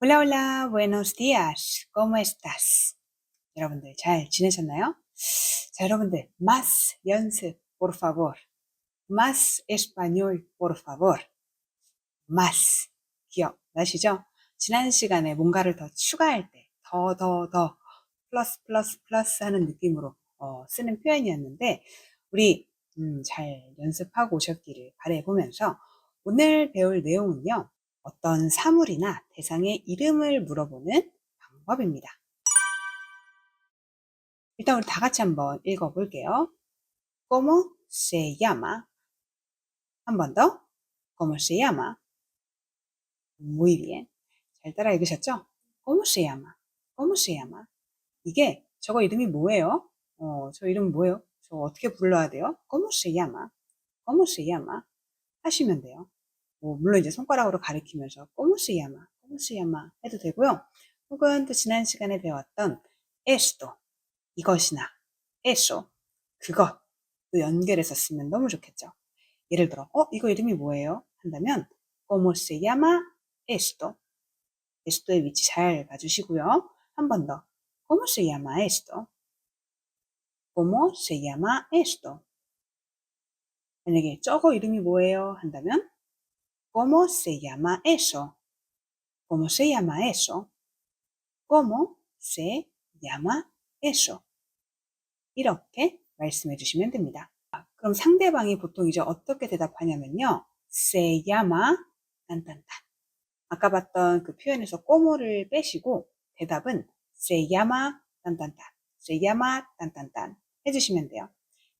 Hola, hola, buenos días. ¿Cómo estás? 여러분들 잘 지내셨나요? 자, 여러분들, más 연습, por favor. Más español, por favor. Más. 기억나시죠? 지난 시간에 뭔가를 더 추가할 때, 더, 더, 더, 플러스, 플러스, 플러스 하는 느낌으로 어, 쓰는 표현이었는데, 우리 음, 잘 연습하고 오셨기를 바라보면서 오늘 배울 내용은요, 어떤 사물이나 대상의 이름을 물어보는 방법입니다. 일단 우리 다 같이 한번 읽어볼게요. ¿Cómo se llama? 한 번 더. ¿Cómo se llama? Muy bien. 잘 따라 읽으셨죠? ¿Cómo se llama? ¿Cómo se llama? 이게 저거 이름이 뭐예요? 어, 저 이름 뭐예요? 저 어떻게 불러야 돼요? ¿Cómo se llama? ¿Cómo se llama? 하시면 돼요. 뭐 물론 이제 손가락으로 가리키면서 ¿Cómo se llama? ¿Cómo se llama? 해도 되고요. 혹은 또 지난 시간에 배웠던 esto 이것이나 eso 그것 또 연결해서 쓰면 너무 좋겠죠. 예를 들어 어 이거 이름이 뭐예요? 한다면 ¿Cómo se llama esto? esto의 위치 잘 봐주시고요. 한 번 더. ¿Cómo se llama esto? ¿Cómo se llama esto? 만약에 저거 이름이 뭐예요? 한다면 ¿Cómo se llama eso? ¿Cómo se llama eso? ¿Cómo se llama eso? 이렇게 말씀해 주시면 됩니다. 그럼 상대방이 보통 이제 어떻게 대답하냐면요. se llama 딴딴딴. 아까 봤던 그 표현에서 꼬모를 빼시고 대답은 se llama 딴딴딴. se llama 딴딴딴 해주시면 돼요.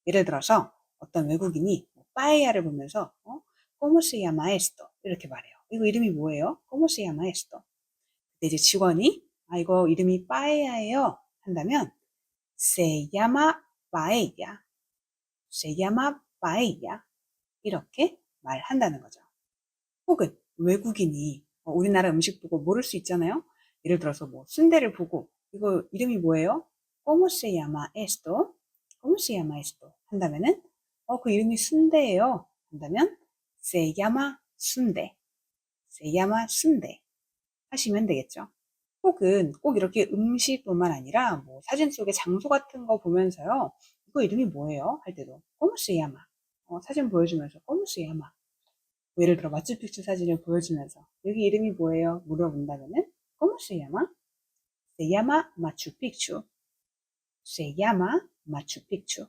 예를 들어서 어떤 외국인이 빠에야를 보면서 어? ¿Cómo se llama esto? 이렇게 말해요. 이거 이름이 뭐예요? ¿Cómo se llama 이제 직원이 아 이거 이름이 빠에야예요 한다면 se llama paella. se. 이렇게 말한다는 거죠. 혹은 외국인이 우리나라 음식 보고 모를 수 있잖아요. 예를 들어서 뭐 순대를 보고 이거 이름이 뭐예요? ¿Cómo se llama esto? 한다면은 어 그 이름이 순대예요. 한다면 se llama 순대. se llama 순대. 하시면 되겠죠. 혹은 꼭 이렇게 음식뿐만 아니라 뭐 사진 속에 장소 같은 거 보면서요. 이거 이름이 뭐예요? 할 때도 ¿Cómo se llama? 어, 사진 보여주면서 ¿Cómo se llama? 뭐 예를 들어 마추픽추 사진을 보여주면서 여기 이름이 뭐예요? 물어본다면은. Se llama Machu Picchu. Se llama Machu Picchu.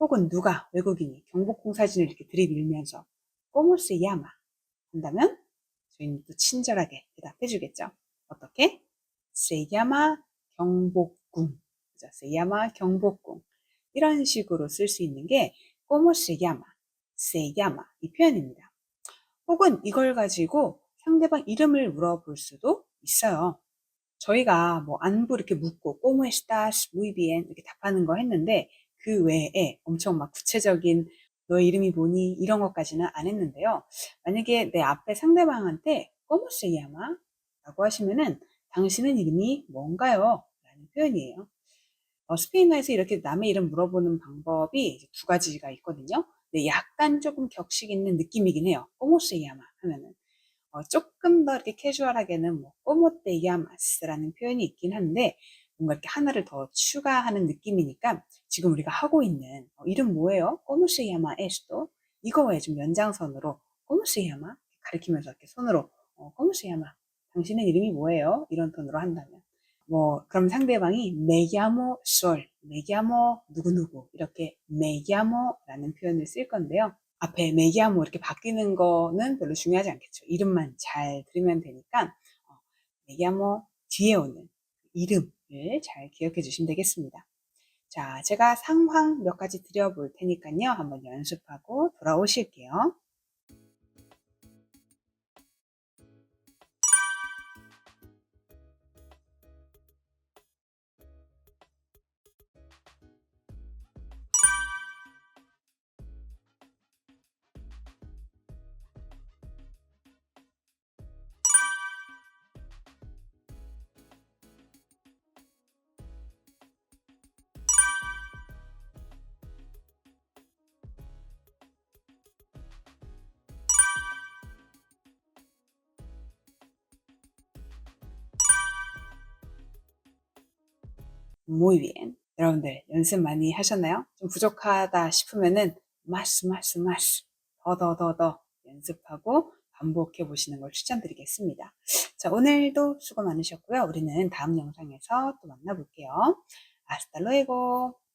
혹은 누가 외국인이 경복궁 사진을 이렇게 들이밀면서 ¿Cómo se llama? 한다면 또 친절하게 대답해 주겠죠. 어떻게? Se llama 경복궁. 그죠? Se llama 경복궁. 이런 식으로 쓸 수 있는 게 ¿Cómo se llama? Se llama 이 표현입니다. 혹은 이걸 가지고 상대방 이름을 물어볼 수도 있어요. 저희가 뭐 안부 이렇게 묻고. Muy bien 이렇게 답하는 거 했는데 그 외에 엄청 막 구체적인 너의 이름이 뭐니? 이런 것까지는 안 했는데요. 만약에 내 앞에 상대방한테 ¿Cómo se llama? 라고 하시면은 당신은 이름이 뭔가요? 라는 표현이에요. 어, 스페인어에서 이렇게 남의 이름 물어보는 방법이 두 가지가 있거든요. 근데 약간 조금 격식 있는 느낌이긴 해요. ¿Cómo se llama? 하면은. 어, 조금 더 이렇게 캐주얼하게는 뭐 ¿Cómo te llamas? 라는 표현이 있긴 한데 뭔가 이렇게 하나를 더 추가하는 느낌이니까 지금 우리가 하고 있는 어, 이름 뭐예요? ¿Cómo se llama esto? 이거에 좀 연장선으로 ¿Cómo se llama? 가리키면서 이렇게 손으로 어, ¿Cómo se llama? 당신의 이름이 뭐예요? 이런 톤으로 한다면 뭐 그럼 상대방이 Sol, me llamo 누구누구 이렇게 llamo라는 표현을 쓸 건데요. 앞에 llamo 이렇게 바뀌는 거는 별로 중요하지 않겠죠. 이름만 잘 들으면 되니까 어, llamo 뒤에 오는 이름을 잘 기억해 주시면 되겠습니다. 자, 제가 상황 몇 가지 드려볼 테니까요. 한번 연습하고 돌아오실게요. Muy bien. 여러분들 연습 많이 하셨나요? 좀 부족하다 싶으면은 más, más, más 더, 더, 더, 더 연습하고 반복해 보시는 걸 추천드리겠습니다. 자, 오늘도 수고 많으셨고요. 우리는 다음 영상에서 또 만나볼게요. Hasta luego.